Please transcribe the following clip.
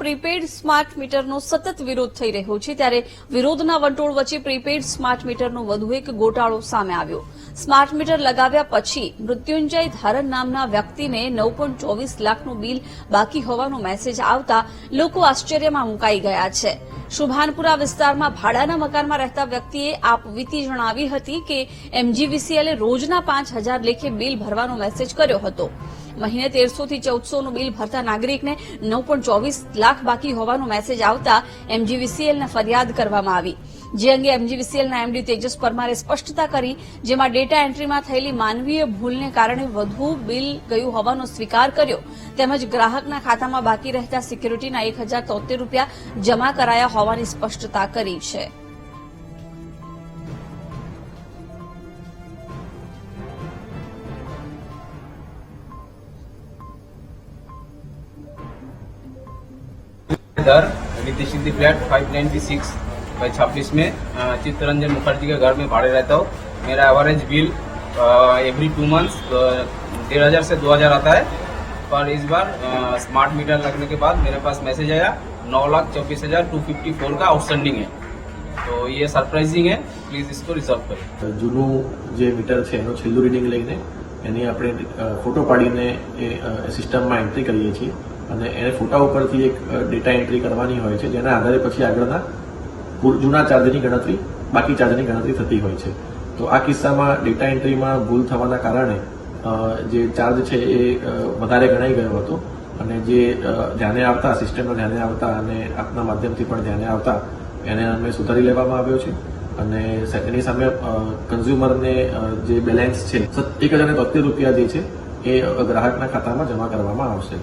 Prepaid smart મીટરનો સતત વિરોધ થઈ રહ્યો છે ત્યારે વિરોધના વંટોળ વચ્ચે પ્રીપેડ સ્માર્ટ મીટરનો વધુ એક ગોટાળો સામે આવ્યો. સ્માર્ટ મીટર લગાવ્યા પછી મૃત્યુંજય ધારન નામના વ્યક્તિને નવ પોઈન્ટ ચોવીસ લાખનું બિલ બાકી હોવાનો મેસેજ આવતા લોકો આશ્ચર્યમાં મુકાઈ ગયા છે. શુભાનપુરા વિસ્તારમાં ભાડાના મકાનમાં રહેતા વ્યક્તિએ આપવીતી જણાવી હતી કે એમજીવીસીએલે રોજના પાંચ હજાર લેખે બિલ ભરવાનો મેસેજ કર્યો હતો. મહિને તેરસો થી ચૌદસો નું બિલ ભરતા નાગરિકને નવ પોઈન્ટ ચોવીસ લાખ બાકી હોવાનો મેસેજ આવતા એમજીવીસીએલને ફરિયાદ કરવામાં આવી. જે અંગે એમજીવીસીએલના એમડી તેજસ પરમારે સ્પષ્ટતા કરી, જેમાં ડેટા એન્ટ્રીમાં થયેલી માનવીય ભૂલને કારણે વધુ બિલ ગયું હોવાનો સ્વીકાર કર્યો. તેમજ ગ્રાહકના ખાતામાં બાકી રહેતા સિક્યુરિટીના એક રૂપિયા જમા કરાયા હોવાની સ્પષ્ટતા કરી છે. इधर रिद्धि सिद्धि फ्लैट 596 बाई छब्बीस में अ, चित्तरंजन मुखर्जी के घर में भाड़े रहता हूँ मेरा average bill every two months डेढ़ हजार से दो हजार आता है पर इस बार अ, स्मार्ट मीटर लगने के बाद मेरे पास मैसेज आया नौ लाख चौबीस हजार टू फिफ्टी फोर का आउटस्टैंडिंग है तो ये सरप्राइजिंग है प्लीज इसको रिजर्व करें જૂનું જે મીટર છે એનું છેલ્લું રીડિંગ લઈને એની આપણે અ, ફોટો પાડીને એ અ, સિસ્ટમમાં એન્ટ્રી કરીએ છીએ અને એને ફોટા ઉપરથી એક ડેટા એન્ટ્રી કરવાની હોય છે, જેના આધારે પછી આગળના જૂના ચાર્જની ગણતરી, બાકી ચાર્જની ગણતરી થતી હોય છે. તો આ કિસ્સામાં ડેટા એન્ટ્રીમાં ભૂલ થવાના કારણે જે ચાર્જ છે એ વધારે ગણાઈ ગયો હતો અને જે ધ્યાને આવતા સિસ્ટમમાં ધ્યાને આવતા અને આપના માધ્યમથી પણ ધ્યાને આવતા, એને અમે સુધારી લેવામાં આવ્યો છે. અને એની સામે કન્ઝ્યુમરને જે બેલેન્સ છે એક હજાર તોતેર રૂપિયા જે છે, એ ગ્રાહકના ખાતામાં જમા કરવામાં આવશે.